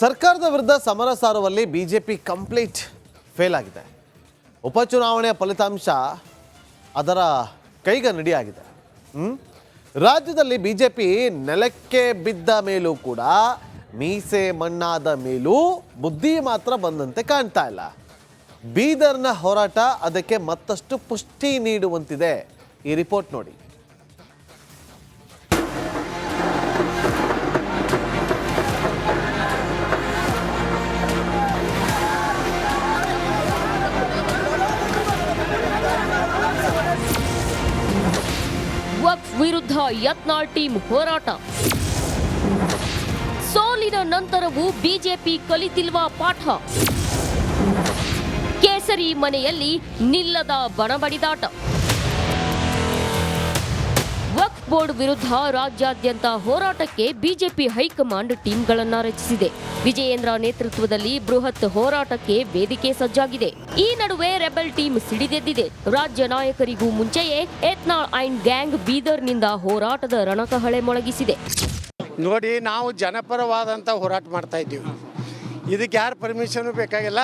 ಸರ್ಕಾರದ ವಿರುದ್ಧ ಸಮರ ಸಾರುವಲ್ಲಿ ಬಿಜೆಪಿ ಕಂಪ್ಲೀಟ್ ಫೇಲ್ ಆಗಿದೆ. ಉಪಚುನಾವಣೆಯ ಫಲಿತಾಂಶ ಅದರ ಕೈಗನ್ನಡಿಯಾಗಿದೆ? ರಾಜ್ಯದಲ್ಲಿ ಬಿಜೆಪಿ ನೆಲಕ್ಕೆ ಬಿದ್ದ ಮೇಲೂ ಕೂಡ ಮೀಸೆ ಮಣ್ಣಾದ ಮೇಲೂ ಬುದ್ಧಿ ಮಾತ್ರ ಬಂದಂತೆ ಕಾಣ್ತಾ ಇಲ್ಲ. ಬೀದರ್ನ ಹೋರಾಟ ಅದಕ್ಕೆ ಮತ್ತಷ್ಟು ಪುಷ್ಟಿ ನೀಡುವಂತಿದೆ. ಈ ರಿಪೋರ್ಟ್ ನೋಡಿ. ವಿರುದ್ಧ ಯತ್ನಾಳ್ ಟೀಮ್ ಹೋರಾಟ. ಸೋಲಿನ ನಂತರವೂ ಬಿಜೆಪಿ ಕಲಿತಿಲ್ವಾ ಪಾಠ? ಕೇಸರಿ ಮನೆಯಲ್ಲಿ ನಿಲ್ಲದ ಬಣಬಡಿದಾಟ ಬೋರ್ಡ್ ವಿರುದ್ಧ ರಾಜ್ಯಾದ್ಯಂತ ಹೋರಾಟಕ್ಕೆ ಬಿಜೆಪಿ ಹೈಕಮಾಂಡ್ ಟೀಮ್ಗಳನ್ನು ರಚಿಸಿದೆ. ವಿಜಯೇಂದ್ರ ನೇತೃತ್ವದಲ್ಲಿ ಬೃಹತ್ ಹೋರಾಟಕ್ಕೆ ವೇದಿಕೆ ಸಜ್ಜಾಗಿದೆ. ಈ ನಡುವೆ ರೆಬೆಲ್ ಟೀಮ್ ಸಿಡಿದೆದ್ದಿದೆ. ರಾಜ್ಯ ನಾಯಕರಿಗೂ ಮುಂಚೆಯೇ ಯತ್ನಾಳ್ ಅಂಡ್ ಗ್ಯಾಂಗ್ ಬೀದರ್ನಿಂದ ಹೋರಾಟದ ರಣಕಹಳೆ ಮೊಳಗಿಸಿದೆ. ನೋಡಿ, ನಾವು ಜನಪರವಾದಂಥ ಹೋರಾಟ ಮಾಡ್ತಾ ಇದ್ದೀವಿ. ಇದಕ್ಕೆ ಯಾರು ಪರ್ಮಿಷನ್ ಬೇಕಾಗಿಲ್ಲ.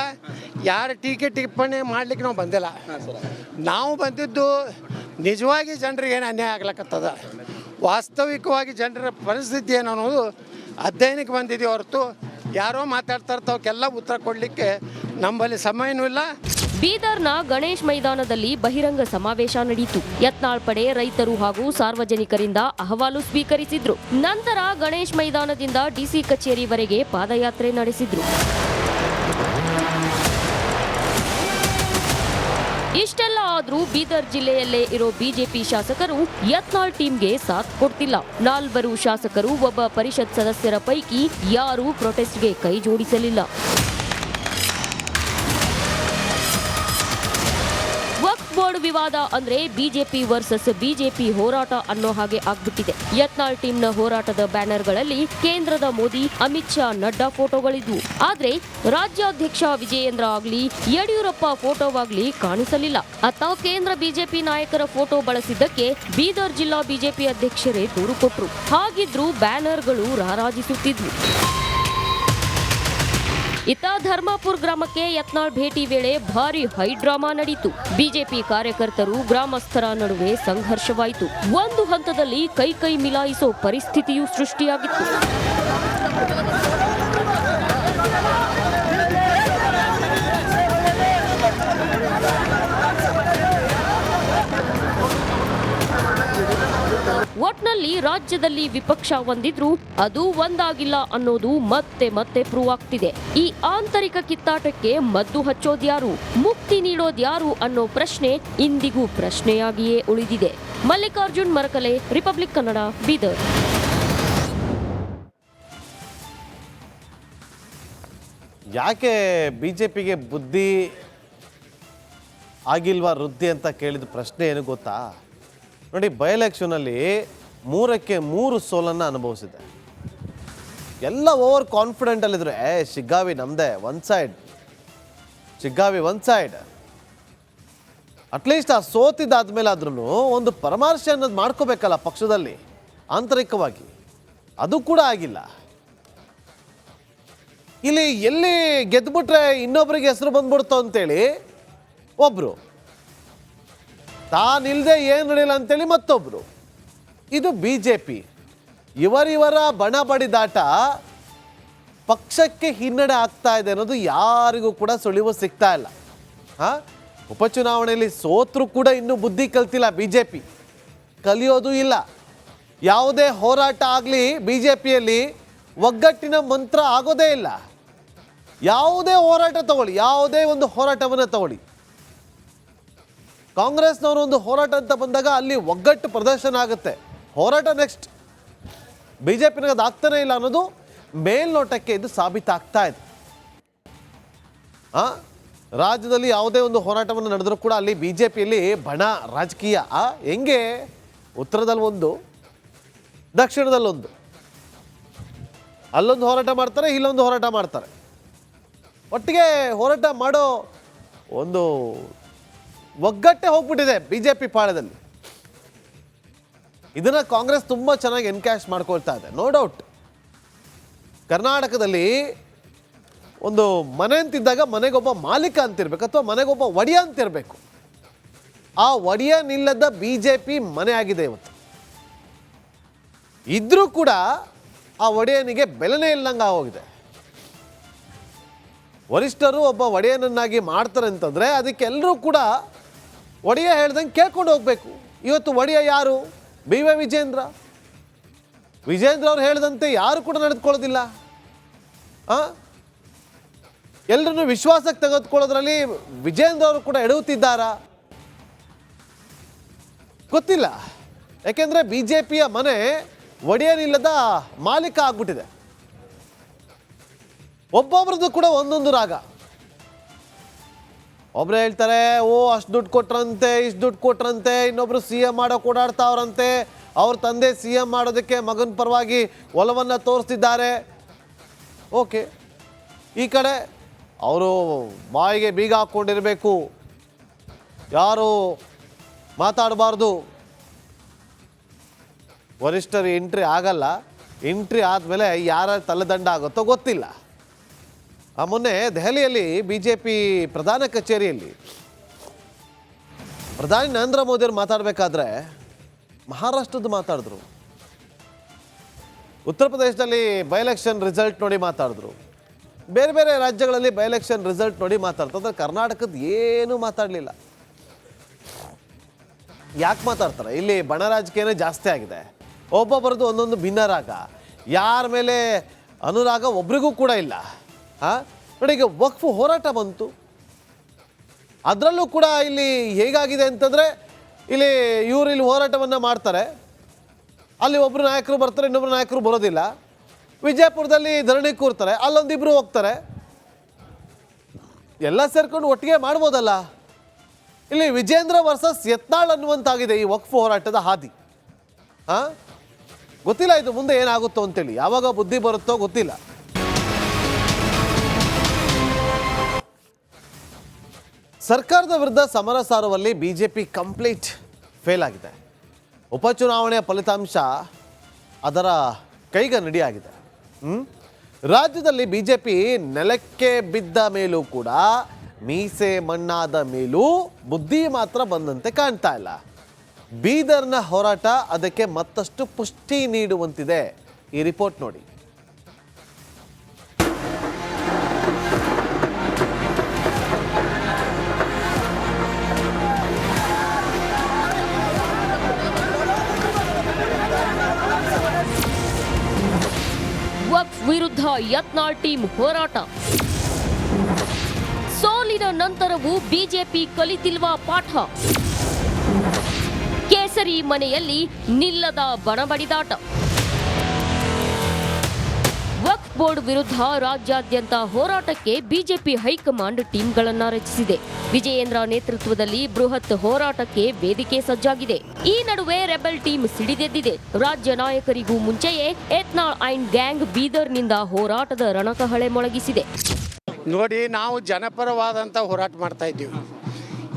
ಯಾರು ಟೀಕೆ ಟಿಪ್ಪಣಿ ಮಾಡ್ಲಿಕ್ಕೆ ನಾವು ಬಂದಿಲ್ಲ. ನಾವು ಬಂದಿದ್ದು ನಿಜವಾಗಿ ಜನರಿಗೆ ಏನು ಅನ್ಯಾಯ ಆಗ್ಲಕ್ಕತ್ತದ ವಾಸ್ತವಿಕವಾಗಿ ಜನರ ಪರಿಸ್ಥಿತಿ ಏನು ಅನ್ನೋದು ಅಧ್ಯಯನಕ್ಕೆ ಬಂದಿದೆ ಹೊರತು ಯಾರೋ ಮಾತಾಡ್ತಾ ಇರ್ತಾವಕ್ಕೆಲ್ಲ ಉತ್ತರ ಕೊಡಲಿಕ್ಕೆ ನಮ್ಮಲ್ಲಿ ಸಮಯನೂ ಇಲ್ಲ. ಬೀದರ್ನ ಗಣೇಶ್ ಮೈದಾನದಲ್ಲಿ ಬಹಿರಂಗ ಸಮಾವೇಶ ನಡೆಯಿತು ಯತ್ನಾಳ್ ಪಡೆ, ರೈತರು ಹಾಗೂ ಸಾರ್ವಜನಿಕರಿಂದ ಅಹವಾಲು ಸ್ವೀಕರಿಸಿದ್ರು. ನಂತರ ಗಣೇಶ್ ಮೈದಾನದಿಂದ ಡಿಸಿ ಕಚೇರಿವರೆಗೆ ಪಾದಯಾತ್ರೆ ನಡೆಸಿದ್ರು. ಆದ್ರೂ ಬೀದರ್ ಜಿಲ್ಲೆಯಲ್ಲೇ ಇರೋ ಬಿಜೆಪಿ ಶಾಸಕರು ಯತ್ನಾಳ್ ಟೀಮ್ಗೆ ಸಾಥ್ ಕೊಡ್ತಿಲ್ಲ. ನಾಲ್ವರು ಶಾಸಕರು ಒಬ್ಬ ಪರಿಷತ್ ಸದಸ್ಯರ ಪೈಕಿ ಯಾರೂ ಪ್ರೊಟೆಸ್ಟ್ಗೆ ಕೈ ಜೋಡಿಸಲಿಲ್ಲ. ವಿವಾದ ಅಂದ್ರೆ ಬಿಜೆಪಿ ವರ್ಸಸ್ ಬಿಜೆಪಿ ಹೋರಾಟ ಅನ್ನೋ ಹಾಗೆ ಆಗ್ಬಿಟ್ಟಿದೆ. ಯತ್ನಾಳ್ ಟೀಮ್ನ ಹೋರಾಟದ ಬ್ಯಾನರ್ಗಳಲ್ಲಿ ಕೇಂದ್ರದ ಮೋದಿ, ಅಮಿತ್ ಶಾ ನಡ್ಡಾ ಫೋಟೋಗಳಿದ್ವು. ಆದ್ರೆ ರಾಜ್ಯಾಧ್ಯಕ್ಷ ವಿಜಯೇಂದ್ರ ಆಗ್ಲಿ, ಯಡಿಯೂರಪ್ಪ ಫೋಟೋವಾಗ್ಲಿ ಕಾಣಿಸಲಿಲ್ಲ. ಅತ್ತ ಕೇಂದ್ರ ಬಿಜೆಪಿ ನಾಯಕರ ಫೋಟೋ ಬಳಸಿದ್ದಕ್ಕೆ ಬೀದರ್ ಜಿಲ್ಲಾ ಬಿಜೆಪಿ ಅಧ್ಯಕ್ಷರೇ ದೂರು ಕೊಟ್ರು. ಹಾಗಿದ್ರೂ ಬ್ಯಾನರ್ಗಳು ರಾರಾಜಿಸುತ್ತಿದ್ವು. ಇತ್ತ ಧರ್ಮಾಪುರ್ ಗ್ರಾಮಕ್ಕೆ ಯತ್ನಾಳ್ ಭೇಟಿ ವೇಳೆ ಭಾರಿ ಹೈಡ್ರಾಮಾ ನಡೆಯಿತು ಬಿಜೆಪಿ ಕಾರ್ಯಕರ್ತರು ಗ್ರಾಮಸ್ಥರ ನಡುವೆ ಸಂಘರ್ಷವಾಯಿತು. ಒಂದು ಹಂತದಲ್ಲಿ ಕೈ ಕೈ ಮಿಲಾಯಿಸೋ ಪರಿಸ್ಥಿತಿಯೂ ಸೃಷ್ಟಿಯಾಗಿತ್ತು. ಒಟ್ನಲ್ಲಿ ರಾಜ್ಯದಲ್ಲಿ ವಿಪಕ್ಷ ಒಂದಿದ್ರು ಅದು ಒಂದಾಗಿಲ್ಲ ಅನ್ನೋದು ಮತ್ತೆ ಮತ್ತೆ ಪ್ರೂವ್ ಆಗ್ತಿದೆ. ಈ ಆಂತರಿಕ ಕಿತ್ತಾಟಕ್ಕೆ ಮದ್ದು ಹಚ್ಚೋದ್ಯಾರು ಮುಕ್ತಿ ನೀಡೋದ್ಯಾರು ಅನ್ನೋ ಪ್ರಶ್ನೆ ಇಂದಿಗೂ ಪ್ರಶ್ನೆಯಾಗಿಯೇ ಉಳಿದಿದೆ. ಮಲ್ಲಿಕಾರ್ಜುನ್ ಮರಕಲೆ ರಿಪಬ್ಲಿಕ್ ಕನ್ನಡ ಬೀದರ್. ಯಾಕೆ ಬಿ ಜೆ ಬುದ್ಧಿ ಆಗಿಲ್ವಾ ವೃದ್ಧಿ ಅಂತ ಕೇಳಿದ ಪ್ರಶ್ನೆ ಏನು ಗೊತ್ತಾ? ನೋಡಿ ಬೈ ಎಲೆಕ್ಷನಲ್ಲಿ ಮೂರಕ್ಕೆ ಮೂರು ಸೋಲನ್ನು ಅನುಭವಿಸಿದೆ. ಎಲ್ಲ ಓವರ್ ಕಾನ್ಫಿಡೆಂಟಲ್ಲಿದ್ರು ಏ, ಶಿಗ್ಗಾವಿ ನಮ್ಮದೇ one side Shiggavi one side at least ಆ ಸೋತಿದ್ದಾದ್ಮೇಲೆ ಆದ್ರೂ ಒಂದು ಪರಾಮರ್ಶೆ ಅನ್ನೋದು ಮಾಡ್ಕೋಬೇಕಲ್ಲ ಪಕ್ಷದಲ್ಲಿ, ಆಂತರಿಕವಾಗಿ. ಅದು ಕೂಡ ಆಗಿಲ್ಲ. ಇಲ್ಲಿ ಎಲ್ಲಿ ಗೆದ್ದುಬಿಟ್ರೆ ಇನ್ನೊಬ್ರಿಗೆ ಹೆಸರು ಬಂದ್ಬಿಡ್ತು ಅಂತೇಳಿ, ಒಬ್ರು. ತಾನಿಲ್ದೆ ಏನು ನಡೆಯಲ್ಲ ಅಂತೇಳಿ ಮತ್ತೊಬ್ರು. ಇದು ಬಿ ಜೆ ಪಿ ಇವರಿವರ ಬಣ ಬಡಿದಾಟ ಪಕ್ಷಕ್ಕೆ ಹಿನ್ನಡೆ ಆಗ್ತಾ ಇದೆ ಅನ್ನೋದು ಯಾರಿಗೂ ಕೂಡ ಸುಳಿವು ಸಿಗ್ತಾ ಇಲ್ಲ. ಹಾ? ಉಪಚುನಾವಣೆಯಲ್ಲಿ ಸೋತ್ರು ಕೂಡ ಇನ್ನೂ ಬುದ್ಧಿ ಕಲ್ತಿಲ್ಲ ಬಿ ಜೆ ಪಿ ಕಲಿಯೋದು ಇಲ್ಲ. ಯಾವುದೇ ಹೋರಾಟ ಆಗಲಿ ಬಿ ಜೆ ಪಿಯಲ್ಲಿ ಒಗ್ಗಟ್ಟಿನ ಮಂತ್ರ ಆಗೋದೇ ಇಲ್ಲ. ಯಾವುದೇ ಹೋರಾಟ ತಗೊಳ್ಳಿ. ಯಾವುದೇ ಒಂದು ಹೋರಾಟವನ್ನು ತಗೊಳ್ಳಿ. ಕಾಂಗ್ರೆಸ್ನವರು ಒಂದು ಹೋರಾಟ ಅಂತ ಬಂದಾಗ ಅಲ್ಲಿ ಒಗ್ಗಟ್ಟು ಪ್ರದರ್ಶನ ಆಗುತ್ತೆ. ಹೋರಾಟ ನೆಕ್ಸ್ಟ್ ಬಿ ಜೆ ಪಿನಾಗ ಅದು ಇಲ್ಲ ಅನ್ನೋದು ಮೇಲ್ನೋಟಕ್ಕೆ ಇದು ಸಾಬೀತಾಗ್ತಾ ಇದೆ. ಆ? ರಾಜ್ಯದಲ್ಲಿ ಯಾವುದೇ ಒಂದು ಹೋರಾಟವನ್ನು ನಡೆದರೂ ಕೂಡ ಅಲ್ಲಿ ಬಿ ಜೆ ಪಿಯಲ್ಲಿ ಬಣ ರಾಜಕೀಯ. ಹೆಂಗೆ? ಉತ್ತರದಲ್ಲಿ ಒಂದು ದಕ್ಷಿಣದಲ್ಲೊಂದು ಅಲ್ಲೊಂದು ಹೋರಾಟ ಮಾಡ್ತಾರೆ, ಇಲ್ಲೊಂದು ಹೋರಾಟ ಮಾಡ್ತಾರೆ. ಒಟ್ಟಿಗೆ ಹೋರಾಟ ಮಾಡೋ ಒಂದು ಒಗ್ಗಟ್ಟೆ ಹೋಗ್ಬಿಟ್ಟಿದೆ ಬಿ ಜೆ ಪಿ ಪಾಳದಲ್ಲಿ. ಇದನ್ನ ಕಾಂಗ್ರೆಸ್ ತುಂಬ ಚೆನ್ನಾಗಿ ಎನ್ಕ್ಯಾಶ್ ಮಾಡ್ಕೊಳ್ತಾ ಇದೆ ನೋ ಡೌಟ್ ಕರ್ನಾಟಕದಲ್ಲಿ ಒಂದು ಮನೆ ಅಂತಿದ್ದಾಗ ಮನೆಗೊಬ್ಬ ಮಾಲೀಕ ಅಂತಿರ್ಬೇಕು ಅಥವಾ ಮನೆಗೊಬ್ಬ ಒಡೆಯ ಅಂತಿರಬೇಕು. ಆ ಒಡೆಯನಿಲ್ಲದ ಬಿ ಜೆ ಪಿ ಮನೆ ಆಗಿದೆ ಇವತ್ತು. ಇದ್ರೂ ಕೂಡ ಆ ಒಡೆಯನಿಗೆ ಬೆಲೆನೇ ಇಲ್ಲಂಗೆ ಹೋಗಿದೆ ವರಿಷ್ಠರು ಒಬ್ಬ ಒಡೆಯನನ್ನಾಗಿ ಮಾಡ್ತಾರೆ ಅಂತಂದರೆ ಅದಕ್ಕೆಲ್ಲರೂ ಕೂಡ ಒಡೆಯ ಹೇಳ್ದಂಗೆ ಕೇಳ್ಕೊಂಡು ಹೋಗಬೇಕು. ಇವತ್ತು ಒಡೆಯ ಯಾರು? B Y Vijendra. ವಿಜೇಂದ್ರ ಅವ್ರು ಹೇಳಿದಂತೆ ಯಾರು ಕೂಡ ನಡೆದುಕೊಳ್ಳೋದಿಲ್ಲ. ಆ? ಎಲ್ಲರನ್ನು ವಿಶ್ವಾಸಕ್ಕೆ ತೆಗೆದುಕೊಳ್ಳೋದ್ರಲ್ಲಿ ವಿಜೇಂದ್ರ ಅವರು ಕೂಡ ಎಡವುತ್ತಿದ್ದಾರಾ ಗೊತ್ತಿಲ್ಲ. ಯಾಕೆಂದ್ರೆ ಬಿ ಜೆ ಪಿಯ ಮನೆ ಒಡೆಯನಿಲ್ಲದ ಮಾಲೀಕ ಆಗ್ಬಿಟ್ಟಿದೆ. ಒಬ್ಬೊಬ್ರದ್ದು ಕೂಡ ಒಂದೊಂದು ರಾಗ. ಒಬ್ರು ಹೇಳ್ತಾರೆ, ಓ, ಅಷ್ಟು ದುಡ್ಡು ಕೊಟ್ರಂತೆ, ಇಷ್ಟು ದುಡ್ಡು ಕೊಟ್ರಂತೆ. ಇನ್ನೊಬ್ರು ಸಿ ಎಂ ಮಾಡೋ ಓಡಾಡ್ತಾವ್ರಂತೆ. ಅವ್ರ ತಂದೆ ಸಿ ಎಂ ಮಾಡೋದಕ್ಕೆ ಮಗನ ಪರವಾಗಿ ಒಲವನ್ನು ತೋರಿಸ್ತಿದ್ದಾರೆ. ಓಕೆ. ಈ ಕಡೆ ಅವರು ಬಾಯಿಗೆ ಬೀಗ ಹಾಕ್ಕೊಂಡಿರಬೇಕು. ಯಾರು ಮಾತಾಡಬಾರ್ದು. ವರಿಷ್ಠರು ಎಂಟ್ರಿ ಆಗಲ್ಲ. ಎಂಟ್ರಿ ಆದಮೇಲೆ ಯಾರ ತಲೆದಂಡ ಆಗುತ್ತೋ ಗೊತ್ತಿಲ್ಲ. ಆ, ಮೊನ್ನೆ ದೆಹಲಿಯಲ್ಲಿ ಬಿ ಪ್ರಧಾನ ಕಚೇರಿಯಲ್ಲಿ ಪ್ರಧಾನಿ ನರೇಂದ್ರ ಮೋದಿಯವರು ಮಾತಾಡಬೇಕಾದ್ರೆ ಮಹಾರಾಷ್ಟ್ರದ್ದು ಮಾತಾಡಿದ್ರು. ಉತ್ತರ ಪ್ರದೇಶದಲ್ಲಿ ಬೈ ಎಲೆಕ್ಷನ್ ರಿಸಲ್ಟ್ ನೋಡಿ ಮಾತಾಡಿದ್ರು. ಬೇರೆ ಬೇರೆ ರಾಜ್ಯಗಳಲ್ಲಿ ಬೈ ಎಲೆಕ್ಷನ್ ರಿಸಲ್ಟ್ ನೋಡಿ ಮಾತಾಡ್ತಾರೆ ಕರ್ನಾಟಕದ ಏನೂ ಮಾತಾಡಲಿಲ್ಲ. ಯಾಕೆ ಮಾತಾಡ್ತಾರೆ? ಇಲ್ಲಿ ಬಣ ರಾಜಕೀಯನೇ ಜಾಸ್ತಿ ಆಗಿದೆ. ಒಬ್ಬೊಬ್ಬರದ್ದು ಒಂದೊಂದು ಭಿನ್ನರಾಗ ಯಾರ ಮೇಲೆ ಅನುರಾಗ ಒಬ್ರಿಗೂ ಕೂಡ ಇಲ್ಲ. ಹಾಂ ನೋಡಿ, ಈಗ ವಕ್ಫ್ ಹೋರಾಟ ಬಂತು. ಅದರಲ್ಲೂ ಕೂಡ ಇಲ್ಲಿ ಹೇಗಾಗಿದೆ ಅಂತಂದರೆ, ಇಲ್ಲಿ ಇವರು ಇಲ್ಲಿ ಹೋರಾಟವನ್ನು ಮಾಡ್ತಾರೆ. ಅಲ್ಲಿ ಒಬ್ಬರು ನಾಯಕರು ಬರ್ತಾರೆ ಇನ್ನೊಬ್ಬರು ನಾಯಕರು ಬರೋದಿಲ್ಲ. ವಿಜಯಪುರದಲ್ಲಿ ಧರಣಿ ಕೂರ್ತಾರೆ ಅಲ್ಲೊಂದಿಬ್ಬರು ಹೋಗ್ತಾರೆ. ಎಲ್ಲ ಸೇರ್ಕೊಂಡು ಒಟ್ಟಿಗೆ ಮಾಡ್ಬೋದಲ್ಲ? ಇಲ್ಲಿ ವಿಜೇಂದ್ರ ವರ್ಸಸ್ ಯತ್ನಾಳ್ ಅನ್ನುವಂತಾಗಿದೆ ಈ ವಕ್ಫ್ ಹೋರಾಟದ ಹಾದಿ. ಹಾಂ ಗೊತ್ತಿಲ್ಲ, ಇದು ಮುಂದೆ ಏನಾಗುತ್ತೋ ಅಂತೇಳಿ. ಯಾವಾಗ ಬುದ್ಧಿ ಬರುತ್ತೋ ಗೊತ್ತಿಲ್ಲ. ಸರ್ಕಾರದ ವಿರುದ್ಧ ಸಮರ ಸಾರುವಲ್ಲಿ ಬಿಜೆಪಿ ಕಂಪ್ಲೀಟ್ ಫೇಲ್ ಆಗಿದೆ. ಉಪಚುನಾವಣೆಯ ಫಲಿತಾಂಶ ಅದರ ಕೈಗ ನಡಿಯಾಗಿದೆ? ರಾಜ್ಯದಲ್ಲಿ ಬಿಜೆಪಿ ನೆಲಕ್ಕೆ ಬಿದ್ದ ಮೇಲೂ ಕೂಡ ಮೀಸೆ ಮಣ್ಣಾದ ಮೇಲೂ ಬುದ್ಧಿ ಮಾತ್ರ ಬಂದಂತೆ ಕಾಣ್ತಾ ಇಲ್ಲ. ಬೀದರ್ನ ಹೋರಾಟ ಅದಕ್ಕೆ ಮತ್ತಷ್ಟು ಪುಷ್ಟಿ ನೀಡುವಂತಿದೆ. ಈ ರಿಪೋರ್ಟ್ ನೋಡಿ. ಯತ್ನಾಳ್ ಟೀಮ್ ಹೋರಾಟ. ಸೋಲಿನ ನಂತರವೂ ಬಿಜೆಪಿ ಕಲಿತಿಲ್ವಾ ಪಾಠ. ಕೇಸರಿ ಮನೆಯಲ್ಲಿ ನಿಲ್ಲದ ಬಣಬಡಿದಾಟ. ಬೋರ್ಡ್ ವಿರುದ್ಧ ರಾಜ್ಯಾದ್ಯಂತ ಹೋರಾಟಕ್ಕೆ ಬಿಜೆಪಿ ಹೈಕಮಾಂಡ್ ಟೀಮ್ಗಳನ್ನು ರಚಿಸಿದೆ. ವಿಜಯೇಂದ್ರ ನೇತೃತ್ವದಲ್ಲಿ ಬೃಹತ್ ಹೋರಾಟಕ್ಕೆ ವೇದಿಕೆ ಸಜ್ಜಾಗಿದೆ. ಈ ನಡುವೆ ರೆಬೆಲ್ ಟೀಮ್ ಸಿಡಿದೆದ್ದಿದೆ. ರಾಜ್ಯ ನಾಯಕರಿಗೂ ಮುಂಚೆಯೇ ಎತ್ನಾಳ್ ಐನ್ ಗ್ಯಾಂಗ್ ಬೀದರ್ನಿಂದ ಹೋರಾಟದ ರಣಕಹಳೆ ಮೊಳಗಿಸಿದೆ. ನೋಡಿ, ನಾವು ಜನಪರವಾದಂಥ ಹೋರಾಟ ಮಾಡ್ತಾ ಇದ್ದೀವಿ.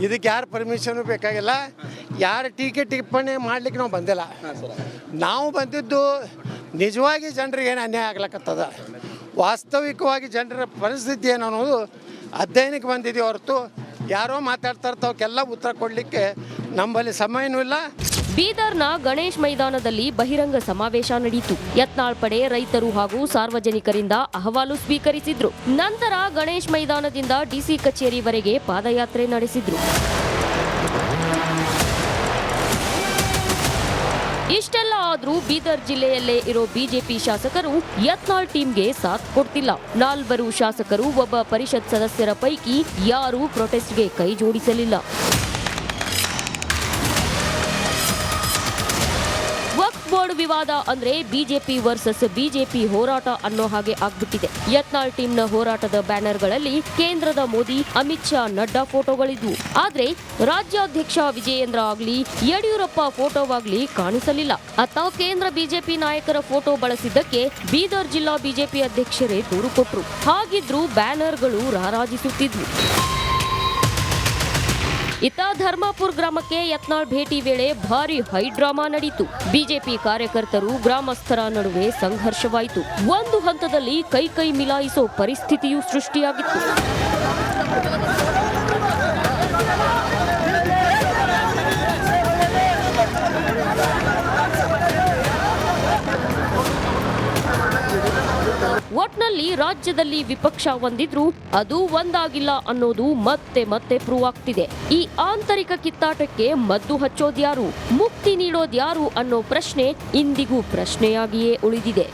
ಇದಕ್ಕೆ ಯಾರು ಪರ್ಮಿಷನ್ ಬೇಕಾಗಿಲ್ಲ? ಯಾರು ಟೀಕೆ ಟಿಪ್ಪಣಿ ಮಾಡ್ಲಿಕ್ಕೆ ನಾವು ಬಂದಿಲ್ಲ. ನಾವು ಬಂದಿದ್ದು ನಿಜವಾಗಿ ಜನರಿಗೆ ಏನು ಅನ್ಯಾಯ ಆಗ್ಲಕ್ಕತ್ತದ ವಾಸ್ತವಿಕವಾಗಿ ಜನರ ಪರಿಸ್ಥಿತಿ ಏನು ಅನ್ನೋದು ಅಧ್ಯಯನಕ್ಕೆ ಬಂದಿದೆಯೋ ಹೊರತು ಯಾರೋ ಮಾತಾಡ್ತಾ ಇರ್ತಾವಕ್ಕೆಲ್ಲ ಉತ್ತರ ಕೊಡಲಿಕ್ಕೆ ನಮ್ಮಲ್ಲಿ ಸಮಯನೂ ಇಲ್ಲ. ಬೀದರ್ನ ಗಣೇಶ್ ಮೈದಾನದಲ್ಲಿ ಬಹಿರಂಗ ಸಮಾವೇಶ ನಡೆಯಿತು ಯತ್ನಾಳ್ ಪಡೆ, ರೈತರು ಹಾಗೂ ಸಾರ್ವಜನಿಕರಿಂದ ಅಹವಾಲು ಸ್ವೀಕರಿಸಿದ್ರು. ನಂತರ ಗಣೇಶ್ ಮೈದಾನದಿಂದ ಡಿಸಿ ಕಚೇರಿವರೆಗೆ ಪಾದಯಾತ್ರೆ ನಡೆಸಿದ್ರು. ಇಷ್ಟೆಲ್ಲ ಆದ್ರೂ ಬೀದರ್ ಜಿಲ್ಲೆಯಲ್ಲೇ ಇರೋ ಬಿಜೆಪಿ ಶಾಸಕರು ಯತ್ನಾಳ್ ಟೀಮ್ಗೆ ಸಾಥ್ ಕೊಡ್ತಿಲ್ಲ. ನಾಲ್ವರು ಶಾಸಕರು ಒಬ್ಬ ಪರಿಷತ್ ಸದಸ್ಯರ ಪೈಕಿ ಯಾರೂ ಪ್ರೊಟೆಸ್ಟ್ಗೆ ಕೈ ಜೋಡಿಸಲಿಲ್ಲ. ಬೋರ್ಡ್ ವಿವಾದ ಅಂದ್ರೆ ಬಿಜೆಪಿ ವರ್ಸಸ್ ಬಿಜೆಪಿ ಹೋರಾಟ ಅನ್ನೋ ಹಾಗೆ ಆಗ್ಬಿಟ್ಟಿದೆ. ಯತ್ನಾಳ್ ಟೀಮ್ನ ಹೋರಾಟದ ಬ್ಯಾನರ್ಗಳಲ್ಲಿ ಕೇಂದ್ರದ ಮೋದಿ, ಅಮಿತ್ ಶಾ, ನಡ್ಡಾ ಫೋಟೋಗಳಿದ್ವು. ಆದ್ರೆ ರಾಜ್ಯಾಧ್ಯಕ್ಷ ವಿಜಯೇಂದ್ರ ಆಗ್ಲಿ, ಯಡಿಯೂರಪ್ಪ ಫೋಟೋವಾಗ್ಲಿ ಕಾಣಿಸಲಿಲ್ಲ. ಅತ್ತ ಕೇಂದ್ರ ಬಿಜೆಪಿ ನಾಯಕರ ಫೋಟೋ ಬಳಸಿದ್ದಕ್ಕೆ ಬೀದರ್ ಜಿಲ್ಲಾ ಬಿಜೆಪಿ ಅಧ್ಯಕ್ಷರೇ ದೂರು ಕೊಟ್ರು. ಹಾಗಿದ್ರೂ ಬ್ಯಾನರ್ಗಳು ರಾರಾಜಿಸುತ್ತಿದ್ವು. ಇತ್ತ ಧರ್ಮಾಪುರ್ ಗ್ರಾಮಕ್ಕೆ ಯತ್ನಾಳ್ ಭೇಟಿ ವೇಳೆ ಭಾರಿ ಹೈಡ್ರಾಮಾ ನಡೆಯಿತು ಬಿಜೆಪಿ ಕಾರ್ಯಕರ್ತರು ಗ್ರಾಮಸ್ಥರ ನಡುವೆ ಸಂಘರ್ಷವಾಯಿತು. ಒಂದು ಹಂತದಲ್ಲಿ ಕೈ ಕೈ ಮಿಲಾಯಿಸೋ ಪರಿಸ್ಥಿತಿಯೂ ಸೃಷ್ಟಿಯಾಗಿತ್ತು. ಒಟ್ನಲ್ಲಿ ರಾಜ್ಯದಲ್ಲಿ ವಿಪಕ್ಷ ಒಂದಿದ್ರು ಅದು ಒಂದಾಗಿಲ್ಲ ಅನ್ನೋದು ಮತ್ತೆ ಮತ್ತೆ ಪ್ರೂವ್ ಆಗ್ತಿದೆ. ಈ ಆಂತರಿಕ ಕಿತ್ತಾಟಕ್ಕೆ ಮದ್ದು ಹಚ್ಚೋದ್ಯಾರು, ಮುಕ್ತಿ ನೀಡೋದ್ಯಾರು ಅನ್ನೋ ಪ್ರಶ್ನೆ ಇಂದಿಗೂ ಪ್ರಶ್ನೆಯಾಗಿಯೇ ಉಳಿದಿದೆ.